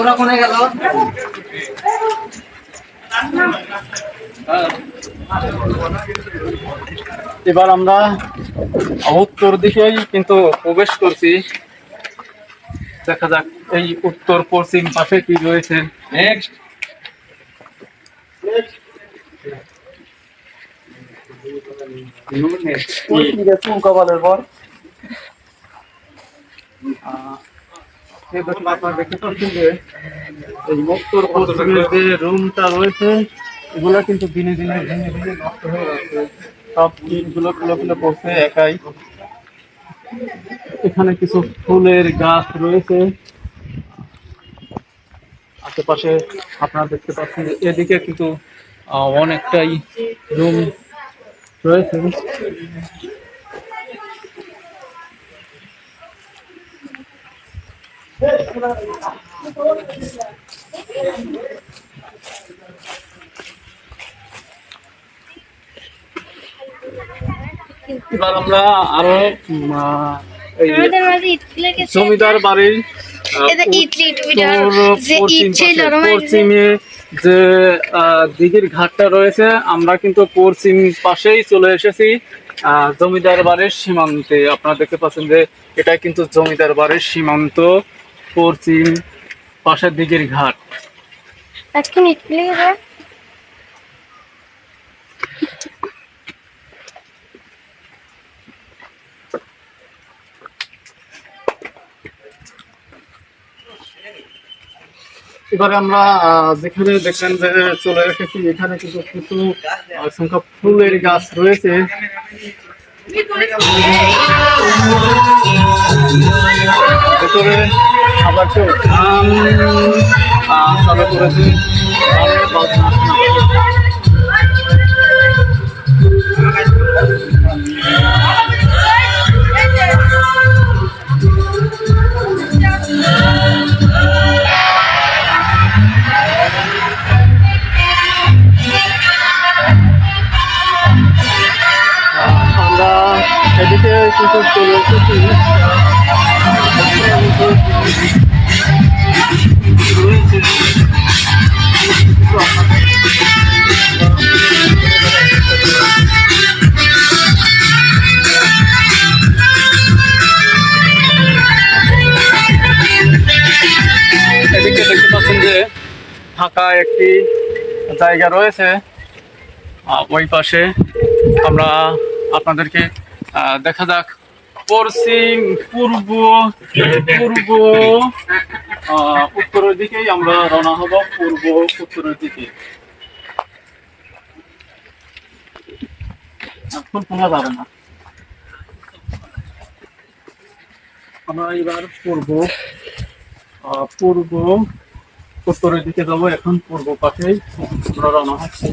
ওরা কোনে গেল? এবার আমরা উত্তর দিকেই কিন্তু প্রবেশ করছি। দেখা যাক এই উত্তর পশ্চিম পাশে কি রয়েছে। নেক্সট কপালের পর যে রুমটা রয়েছে এগুলো কিন্তু দিনে দিনে দিনে দিনে নষ্ট হয়ে যাচ্ছে সব ইটগুলো গুলো গুলো পড়ছে একাই এখানে কিছু ফুলের গাছ রয়েছে। আশেপাশে আপনারা দেখতে পাচ্ছেন এদিকে কিন্তু অনেকটাই রুম রয়েছে। এবার আমরা আরও জমিদার বাড়ির পশ্চিম যে দিঘির ঘাটটা রয়েছে, আমরা কিন্তু পশ্চিম পাশেই চলে এসেছি। জমিদার বাড়ির সীমান্তে। আপনারা দেখতে পাচ্ছেন যে এটা কিন্তু জমিদার বাড়ির সীমান্ত, পশ্চিম পাশের দিঘির ঘাট। এবারে আমরা যেখানে দেখলেন যে চলে এসেছি, এখানে কিছু কিছু সংখ্যা সংখ্যক ফুলের গাছ রয়েছে। ভেতরে আবার কেউ? ধান চালু করেছে এদিকে দেখতে পাচ্ছেন যে ফাঁকা একটি জায়গা রয়েছে। ওই পাশে আমরা আপনাদেরকে দেখা যাক পশ্চিম, পূর্ব পূর্ব উত্তরের দিকেই আমরা রওনা হব, পূর্ব, উত্তরের দিকে। এখন শোনা যাবে না। আমরা এবার পূর্ব পূর্ব, উত্তরের দিকে যাব, এখন পূর্ব পাশেই আমরা রওনা হচ্ছি।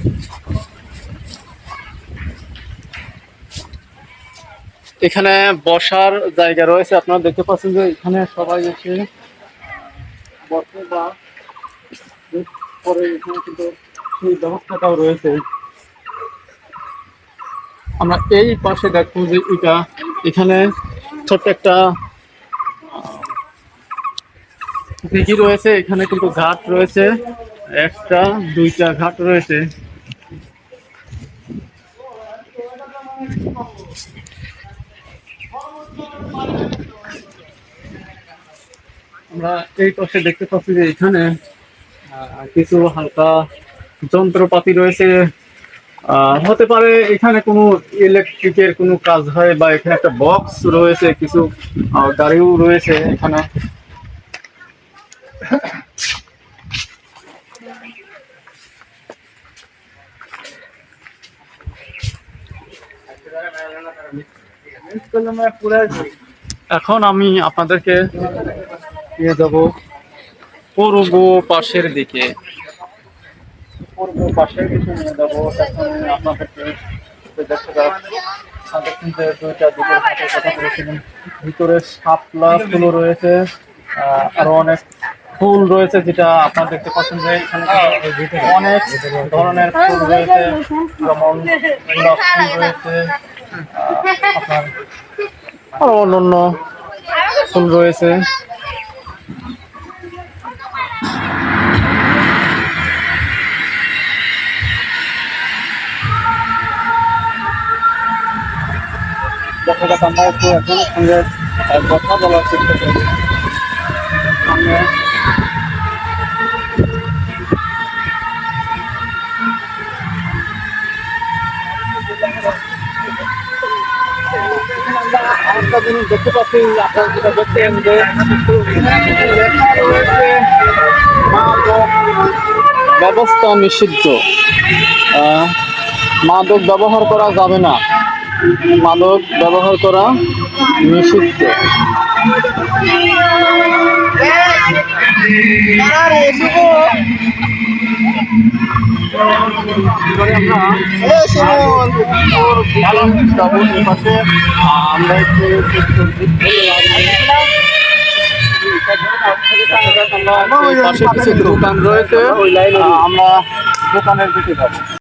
এখানে বসার জায়গা রয়েছে। আপনারা দেখতে পাচ্ছেন যে এখানে সবাই এসে বসে বা ব্যবস্থাটাও রয়েছে। আমরা এই পাশে দেখব যে এটা এখানে ছোট্ট একটা দিঘি রয়েছে। এখানে কিন্তু ঘাট রয়েছে। একটা, দুইটা ঘাট রয়েছে। আমরা এই পাশে দেখতে পাচ্ছি যে এখানে কিছু হালকা যন্ত্রপাতি রয়েছে। হতে পারে এখানে কোনো ইলেকট্রিকের কোনো কাজ হয় বা এখানে একটা বক্স রয়েছে, কিছু গাড়িও রয়েছে এখানে। এখন আমি আপনাদেরকে নিয়ে যাব পূর্ব পাশের দিকে। পূর্ব পাশের দিকে নিয়ে যাব। এখন আপনাদেরকে দেখা দুইটা দিকের ভিতরে শাপলা ফুলও রয়েছে আরও অনেক ফুল রয়েছে যেটা আপনার দেখতে পাচ্ছেন যে অনেক ধরনের ফুল রয়েছে। যেমন রয়েছে আপনার আরও অন্যান্য ফুল রয়েছে। যাক আমরা একটু একজনের সঙ্গে কথা বলার চেষ্টা করি। রয়েছে ব্যবস্থা নিষিদ্ধ। মাদক ব্যবহার করা যাবে না। মাদক ব্যবহার করা নিষিদ্ধ। আমরা পাশে কিছু দোকান রয়েছে। দোকানের দিকে যাব।